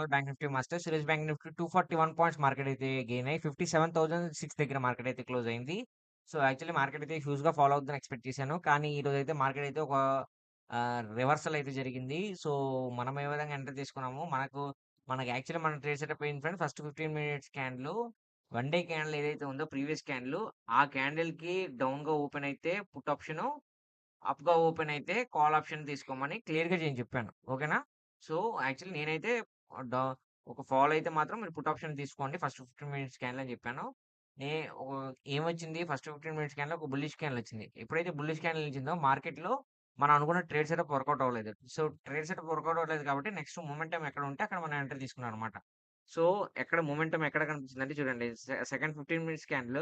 Channel bank nifty masters. ఈరోజు bank nifty 241 points market అయితే gain అయ్యి 57,006 దగ్గర మార్కెట్ అయితే క్లోజ్ అయింది. సో, యాక్చువల్లీ మార్కెట్ అయితే హ్యూజ్‌గా ఫాలో అవుతుందని ఎక్స్‌పెక్ట్ చేశాను. కానీ ఈరోజైతే మార్కెట్ అయితే ఒక రివర్సల్ అయితే జరిగింది. సో, మనం ఏ విధంగా ఎంటర్ తీసుకున్నాము, మనకు మనకి యాక్చువల్లీ మనం ట్రేడ్ సెటప్ ఏంటి friend first 15 minutes candle one day candle ఏదైతే ఉందో ప్రీవియస్ క్యాండిల్ ఆ క్యాండిల్కి డౌన్‌గా ఓపెన్ అయితే పుట్ ఆప్షను, అప్‌గా ఓపెన్ అయితే కాల్ ఆప్షన్ తీసుకోమని క్లియర్‌గా నేను చెప్పాను. ఓకేనా? సో, యాక్చువల్లీ నేనైతే ఒక ఫాల్ అయితే మాత్రం మీరు పుట్ ఆప్షన్ తీసుకోండి ఫస్ట్ 15 మినిట్స్ క్యాన్లు అని చెప్పాను. నే ఓ ఏమొచ్చింది ఫస్ట్ 15 మినిట్స్ క్యాన్లో ఒక బుల్లిష్ క్యాన్లు వచ్చింది. ఎప్పుడైతే బుల్లిష్ క్యాన్లు వచ్చిందో మార్కెట్‌లో మనం అనుకున్న ట్రేడ్ సెటప్ వర్కౌట్ అవ్వలేదు. So, trade setup work out అవ్వలేదు కాబట్టి నెక్స్ట్ మొమెంటమ్ ఎక్కడ ఉంటే అక్కడ మనం ఎంటర్ తీసుకున్నాం అనమాట. సో, ఎక్కడ మొమెంటమ్ ఎక్కడ కనిపించిందంటే చూడండి సెకండ్ 15 మినిట్స్ క్యాండిల్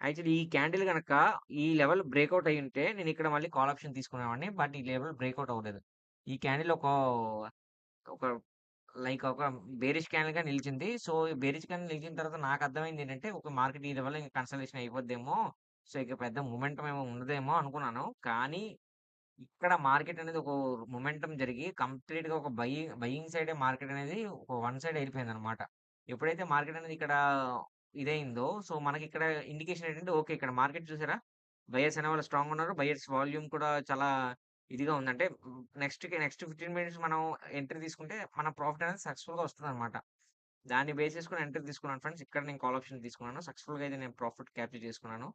యాక్చువల్లీ ఈ క్యాండిల్ కనుక ఈ లెవెల్ బ్రేక్అవుట్ అయ్యి ఉంటే నేను ఇక్కడ మళ్ళీ కాల్ ఆప్షన్ తీసుకునేవాడిని. బట్ ఈ లెవెల్ బ్రేక్అవుట్ అవ్వలేదు. ఈ క్యాండిల్ ఒక ఒక లైక్ ఒక బేరిష్ క్యాండిల్‌గా నిలిచింది. సో, ఈ బేరిష్ క్యాండిల్ నిలిచిన తర్వాత నాకు అర్థమైంది ఏంటంటే ఒక మార్కెట్ ఈ లెవెల్ ఇంకా కన్సల్టేషన్ అయిపోద్దేమో, సో, ఇక పెద్ద మూమెంటం ఏమో ఉండదేమో అనుకున్నాను. కానీ ఇక్కడ మార్కెట్ అనేది ఒక మొమెంటం జరిగి కంప్లీట్గా ఒక బయింగ్ బయింగ్ సైడ్ మార్కెట్ అనేది ఒక వన్ సైడ్ ఎళ్ళిపోయిందనమాట. ఎప్పుడైతే మార్కెట్ అనేది ఇక్కడ ఇదైందో సో, మనకి ఇక్కడ ఇండికేషన్ ఏంటంటే ఓకే. ఇక్కడ మార్కెట్ చూసారా? బయర్స్ అనేవాళ్ళు స్ట్రాంగ్ ఉన్నారు. బయర్స్ వాల్యూమ్ కూడా చాలా ఇదిగా ఉందంటే నెక్స్ట్ నెక్స్ట్ 15 మినిట్స్ మనం ఎంట్రీ తీసుకుంటే మన ప్రాఫిట్ అనేది సక్సెస్‌ఫుల్‌గా అనమాట దాన్ని బేస్ చేసుకుని ఎంట్రీ తీసుకున్నాను ఫ్రెండ్స్. ఇక్కడ నేను కాల్ ఆప్షన్ తీసుకున్నాను. సక్సెస్‌ఫుల్‌గా అయితే నేను ప్రాఫిట్ క్యాప్చర్ చేసుకున్నాను.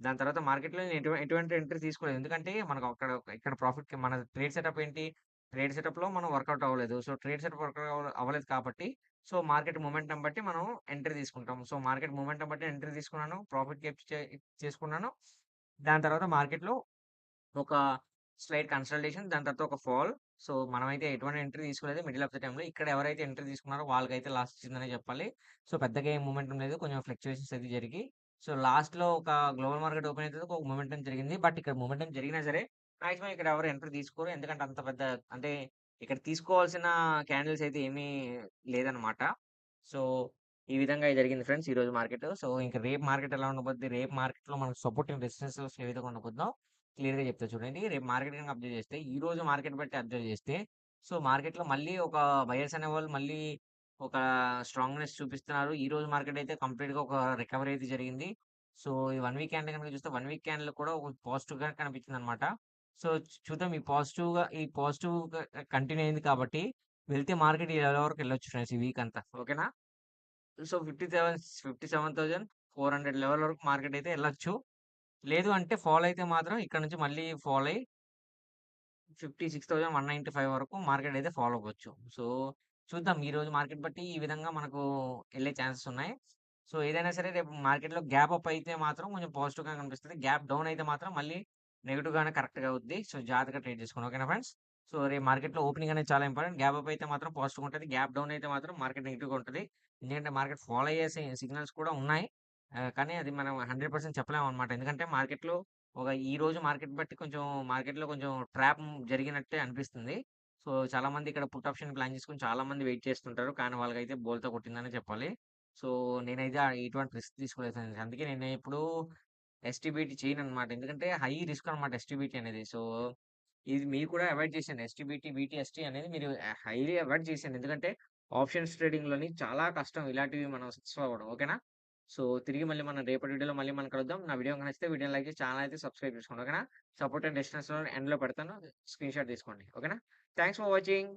దాని తర్వాత మార్కెట్‌లో నేను ఎటువంటి ఎంట్రీ తీసుకోలేదు. ఎందుకంటే మనకు అక్కడ ఇక్కడ ప్రాఫిట్‌కి మన ట్రేడ్ సెటప్ ఏంటి? ట్రేడ్ సెటప్‌లో మనం వర్కౌట్ అవ్వలేదు. సో, ట్రేడ్ సెటప్ వర్కౌట్ అవ్వలేదు కాబట్టి సో, మార్కెట్ మూమెంట్ని బట్టి మనం ఎంట్రీ తీసుకుంటాం. సో, మార్కెట్ మూమెంట్ని బట్టి ఎంట్రీ తీసుకున్నాను. ప్రాఫిట్ క్యాప్చర్ చేసుకున్నాను. దాని తర్వాత మార్కెట్‌లో ఒక స్లైట్ కన్సల్టేషన్ దాని తర్వాత ఒక ఫాల్. సో, మనమైతే ఎటువంటి ఎంట్రీ తీసుకోలేదు మిడిల్ ఆఫ్ ద టైమ్‌లో. ఇక్కడ ఎవరైతే ఎంట్రీ తీసుకున్నారో వాళ్ళకైతే లాస్ట్ ఇచ్చిందనే చెప్పాలి. సో, పెద్దగా ఏం మూమెంట్ లేదు. కొంచెం ఫ్లక్చువేషన్స్ అయితే జరిగి సో, లాస్ట్‌లో ఒక గ్లోబల్ మార్కెట్ ఓపెన్ అయితే ఒక మూమెంటం జరిగింది. బట్ ఇక్కడ మూమెంటం జరిగినా సరే మాక్సిమం ఇక్కడ ఎవరు ఎంట్రీ తీసుకోరు. ఎందుకంటే అంత పెద్ద అంటే ఇక్కడ తీసుకోవాల్సిన క్యాండిల్స్ అయితే ఏమీ లేదనమాట. సో, ఈ విధంగా జరిగింది ఫ్రెండ్స్ ఈ రోజు మార్కెట్. సో, ఇంకా రేపు మార్కెట్ ఎలా ఉండబోద్ది? రేపు మార్కెట్‌లో మనకు సపోర్ట్ అండ్ రెసిస్టెన్స్ ఏ విధంగా ఉండబోద్దో క్లియర్‌గా చెప్తా చూడండి. రేపు మార్కెట్ కనుక అబ్జర్వ్ చేస్తే ఈ రోజు మార్కెట్ బట్టి అబ్జర్వ్ చేస్తే సో, మార్కెట్‌లో మళ్ళీ ఒక బయర్స్ అనేవాళ్ళు మళ్ళీ ఒక స్ట్రాంగ్‌నెస్ చూపిస్తున్నారు. ఈ రోజు మార్కెట్ అయితే కంప్లీట్‌గా ఒక రికవరీ అయితే జరిగింది. సో, ఈ వన్ వీక్ క్యాండిల్ కనుక చూస్తే వన్ వీక్ క్యాండిల్ కూడా ఒక పాజిటివ్‌గా కనిపించిందనమాట. సో, చూద్దాం ఈ పాజిటివ్‌గా ఈ పాజిటివ్ కంటిన్యూ అయింది కాబట్టి వెళ్తే మార్కెట్ ఈ లెవెల్ వరకు వెళ్ళొచ్చు ఫ్రెండ్స్ ఈ వీక్ అంతా. ఓకేనా? సో, 57 57,400 లెవెల్ వరకు మార్కెట్ అయితే వెళ్ళొచ్చు లేదు అంటే ఫాల్ అయితే మాత్రం ఇక్కడ నుంచి మళ్ళీ ఫాల్ అయ్యి 56,195 వరకు మార్కెట్ అయితే ఫాలో అవ్వచ్చు. సో, చూద్దాం ఈరోజు మార్కెట్ బట్టి ఈ విధంగా మనకు వెళ్ళే ఛాన్సెస్ ఉన్నాయి. సో, ఏదైనా సరే రేపు మార్కెట్‌లో గ్యాప్ అప్ అయితే మాత్రం కొంచెం పాజిటివ్‌గా కనిపిస్తుంది గ్యాప్ డౌన్ అయితే మాత్రం మళ్ళీ నెగిటివ్గానే కరెక్ట్‌గా అవుద్ది. సో, జాగ్రత్తగా ట్రేడ్ చేసుకోండి. ఓకేనా ఫ్రెండ్స్? సో, రేపు మార్కెట్‌లో ఓపెనింగ్ అనేది చాలా ఇంపార్టెంట్. గ్యాప్ అప్ అయితే మాత్రం పాజిటివ్ ఉంటుంది గ్యాప్ డౌన్ అయితే మాత్రం మార్కెట్ నెగిటివ్గా ఉంటుంది ఎందుకంటే మార్కెట్ ఫాలో అయ్యేసి సిగ్నల్స్ కూడా ఉన్నాయి. కానీ అది మనం హండ్రెడ్ పర్సెంట్ చెప్పలేము అనమాట ఎందుకంటే మార్కెట్‌లో ఒక ఈ రోజు మార్కెట్ బట్టి కొంచెం మార్కెట్‌లో కొంచెం ట్రాప్ జరిగినట్టే అనిపిస్తుంది. సో, చాలా మంది ఇక్కడ పుట్ ఆప్షన్ ప్లాన్ చేసుకొని చాలామంది వెయిట్ చేస్తుంటారు. కానీ వాళ్ళకైతే బోల్తో కొట్టిందని చెప్పాలి. సో, నేనైతే ఎటువంటి రిస్క్ తీసుకోలేదు అందుకే నేను ఎప్పుడూ చేయను అనమాట ఎందుకంటే హై రిస్క్ అనమాట ఎస్టీబీటీ అనేది. సో, ఇది మీరు కూడా అవాయిడ్ చేసాను ఎస్‌టిబిటీ, బీటీఎస్‌టి అనేది మీరు హైలీ అవాయిడ్ చేసాను ఎందుకంటే ఆప్షన్స్ ట్రేడింగ్‌లోని చాలా కష్టం ఇలాంటివి మనం సక్సెస్ అవ్వడం. ఓకేనా? సో, తిరిగి మళ్ళీ మనం రేపటి వీడియోలో మళ్ళీ మనం కలుద్దాం. నా వీడియో నచ్చితే వీడియో లైక్ చేసి అయితే సబ్స్క్రైబ్ చేసుకోండి. ఓకేనా? సపోర్ట్ అండ్ డిస్టెన్స్ ఎండ్‌లో పెడతాను. స్క్రీన్‌షాట్ తీసుకోండి. ఓకేనా? Thanks for watching.